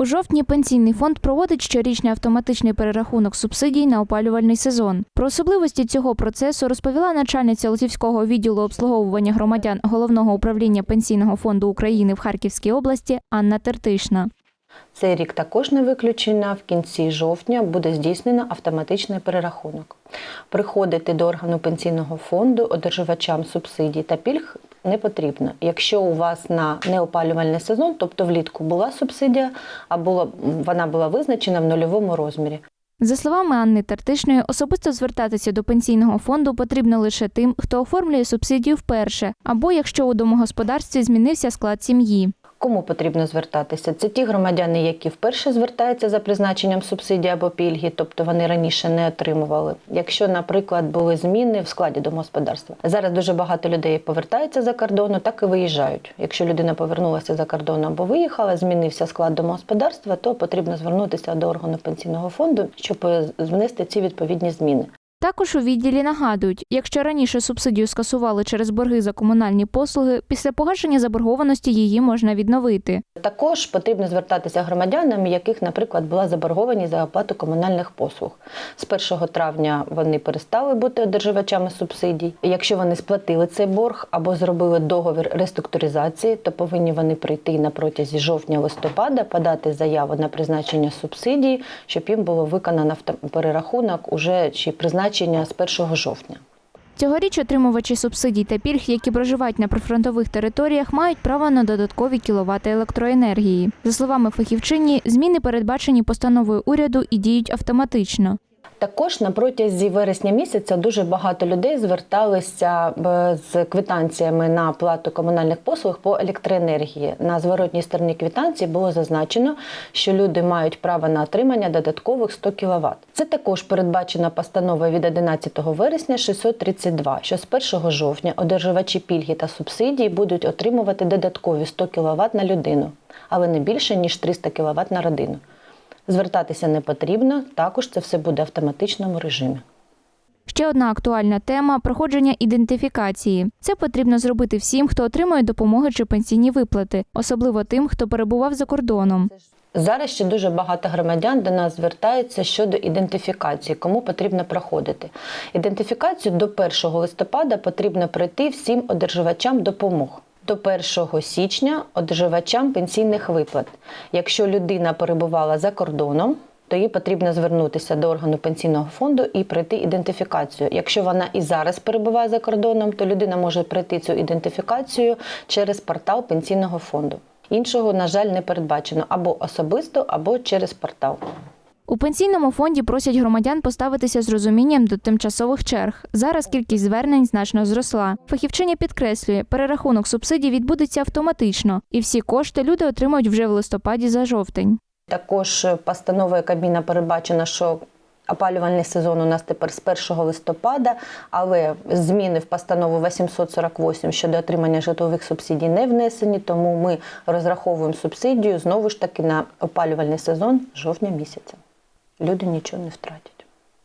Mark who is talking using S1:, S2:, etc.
S1: У жовтні пенсійний фонд проводить щорічний автоматичний перерахунок субсидій на опалювальний сезон. Про особливості цього процесу розповіла начальниця Лозівського відділу обслуговування громадян головного управління пенсійного фонду України в Харківській області Анна Тертишна.
S2: Цей рік також не виключення. В кінці жовтня буде здійснено автоматичний перерахунок. Приходити до органу пенсійного фонду одержувачам субсидій та пільг не потрібно. Якщо у вас на неопалювальний сезон, тобто влітку була субсидія, а була, вона була визначена в нульовому розмірі.
S1: За словами Анни Тертишної, особисто звертатися до пенсійного фонду потрібно лише тим, хто оформлює субсидію вперше, або якщо у домогосподарстві змінився склад сім'ї.
S2: Кому потрібно звертатися? Це ті громадяни, які вперше звертаються за призначенням субсидії або пільги, тобто вони раніше не отримували. Якщо, наприклад, були зміни в складі домогосподарства. Зараз дуже багато людей повертаються за кордону, так і виїжджають. Якщо людина повернулася за кордон або виїхала, змінився склад домогосподарства, то потрібно звернутися до органу пенсійного фонду, щоб е, внести ці відповідні зміни.
S1: Також у відділі нагадують, якщо раніше субсидію скасували через борги за комунальні послуги, після погашення заборгованості її можна відновити.
S2: Також потрібно звертатися громадянам, яких, наприклад, була заборгованість за оплату комунальних послуг. З 1 травня вони перестали бути одержувачами субсидій. Якщо вони сплатили цей борг або зробили договір реструктуризації, то повинні вони прийти на протязі жовтня-листопада, подати заяву на призначення субсидій, щоб їм було виконано перерахунок уже чи призначення з 1 жовтня.
S1: Цьогоріч отримувачі субсидій та пільг, які проживають на прифронтових територіях, мають право на додаткові кіловати електроенергії. За словами фахівчині, зміни передбачені постановою уряду і діють автоматично.
S2: Також на протязі вересня місяця дуже багато людей зверталися е, з квитанціями на плату комунальних послуг по електроенергії. На зворотній стороні квитанції було зазначено, що люди мають право на отримання додаткових 100 кВт. Це також передбачена постанова від 11 вересня 632, що з 1 жовтня одержувачі пільги та субсидії будуть отримувати додаткові 100 кВт на людину, але не більше ніж 300 кВт на родину. Звертатися не потрібно, також це все буде в автоматичному режимі.
S1: Ще одна актуальна тема проходження ідентифікації. Це потрібно зробити всім, хто отримує допомоги чи пенсійні виплати, особливо тим, хто перебував за кордоном.
S2: Зараз ще дуже багато громадян до нас звертаються щодо ідентифікації, кому потрібно проходити. Ідентифікацію до 1 листопада потрібно пройти всім одержувачам допомог. До 1 січня одержувачам пенсійних виплат. Якщо людина перебувала за кордоном, то їй потрібно звернутися до органу пенсійного фонду і пройти ідентифікацію. Якщо вона і зараз перебуває за кордоном, то людина може пройти цю ідентифікацію через портал пенсійного фонду. Іншого, на жаль, не передбачено або особисто, або через портал.
S1: У пенсійному фонді просять громадян поставитися з розумінням до тимчасових черг. Зараз кількість звернень значно зросла. Фахівчиня підкреслює, перерахунок субсидій відбудеться автоматично, і всі кошти люди отримають вже в листопаді за жовтень.
S2: Також постановою Кабміна передбачено, що опалювальний сезон у нас тепер з 1 листопада, але зміни в постанову 848 щодо отримання житлових субсидій не внесені, тому ми розраховуємо субсидію знову ж таки на опалювальний сезон жовтня місяця. Люди нічого не втратять.